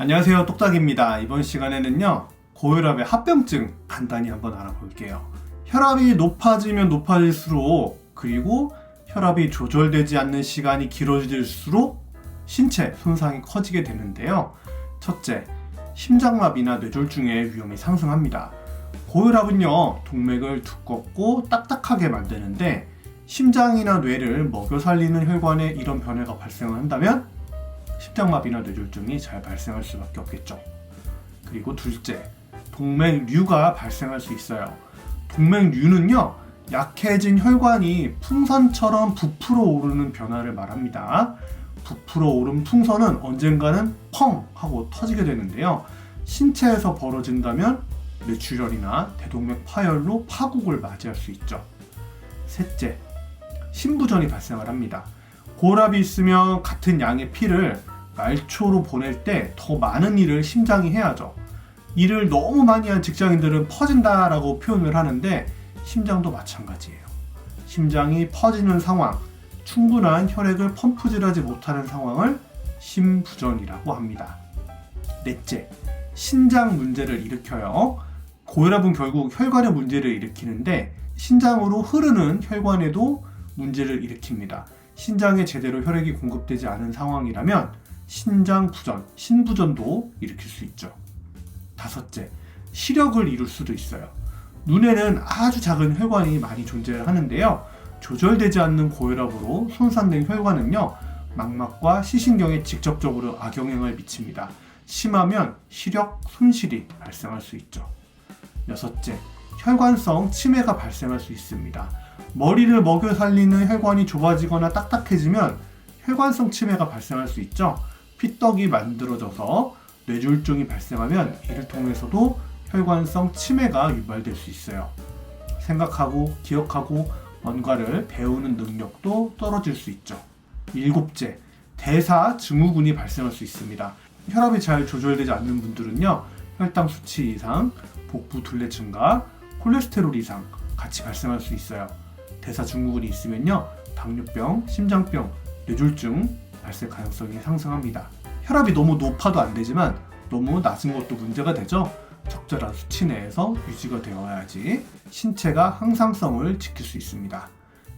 안녕하세요. 똑딱입니다. 이번 시간에는요 고혈압의 합병증 간단히 한번 알아볼게요. 혈압이 높아지면 높아질수록 그리고 혈압이 조절되지 않는 시간이 길어질수록 신체 손상이 커지게 되는데요. 첫째 심장마비나 뇌졸중의 위험이 상승합니다. 고혈압은요 동맥을 두껍고 딱딱하게 만드는데 심장이나 뇌를 먹여 살리는 혈관에 이런 변화가 발생을 한다면 심장마비나 뇌졸중이 잘 발생할 수밖에 없겠죠. 그리고 둘째, 동맥류가 발생할 수 있어요. 동맥류는요, 약해진 혈관이 풍선처럼 부풀어 오르는 변화를 말합니다. 부풀어 오른 풍선은 언젠가는 펑 하고 터지게 되는데요. 신체에서 벌어진다면 뇌출혈이나 대동맥 파열로 파국을 맞이할 수 있죠. 셋째, 신부전이 발생을 합니다. 고혈압이 있으면 같은 양의 피를 말초로 보낼 때 더 많은 일을 심장이 해야죠. 일을 너무 많이 한 직장인들은 퍼진다라고 표현을 하는데 심장도 마찬가지예요. 심장이 퍼지는 상황, 충분한 혈액을 펌프질하지 못하는 상황을 심부전이라고 합니다. 넷째, 신장 문제를 일으켜요. 고혈압은 결국 혈관의 문제를 일으키는데 신장으로 흐르는 혈관에도 문제를 일으킵니다. 신장에 제대로 혈액이 공급되지 않은 상황이라면 신장 부전, 신부전도 일으킬 수 있죠. 다섯째, 시력을 이룰 수도 있어요. 눈에는 아주 작은 혈관이 많이 존재를 하는데요. 조절되지 않는 고혈압으로 손상된 혈관은요, 망막과 시신경에 직접적으로 악영향을 미칩니다. 심하면 시력 손실이 발생할 수 있죠. 여섯째, 혈관성 치매가 발생할 수 있습니다. 머리를 먹여 살리는 혈관이 좁아지거나 딱딱해지면 혈관성 치매가 발생할 수 있죠. 피떡이 만들어져서 뇌졸중이 발생하면 이를 통해서도 혈관성 치매가 유발될 수 있어요. 생각하고 기억하고 뭔가를 배우는 능력도 떨어질 수 있죠. 일곱째, 대사 증후군이 발생할 수 있습니다. 혈압이 잘 조절되지 않는 분들은요, 혈당 수치 이상, 복부 둘레 증가, 콜레스테롤 이상 같이 발생할 수 있어요. 대사 증후군이 있으면요, 당뇨병, 심장병, 뇌졸중 발생 가능성이 상승합니다. 혈압이 너무 높아도 안 되지만 너무 낮은 것도 문제가 되죠. 적절한 수치 내에서 유지가 되어야지 신체가 항상성을 지킬 수 있습니다.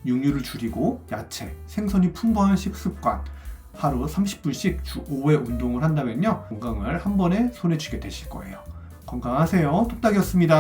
육류를 줄이고 야채, 생선이 풍부한 식습관, 하루 30분씩 주 5회 운동을 한다면요 건강을 한 번에 손에 쥐게 되실 거예요. 건강하세요. 뚝딱이었습니다.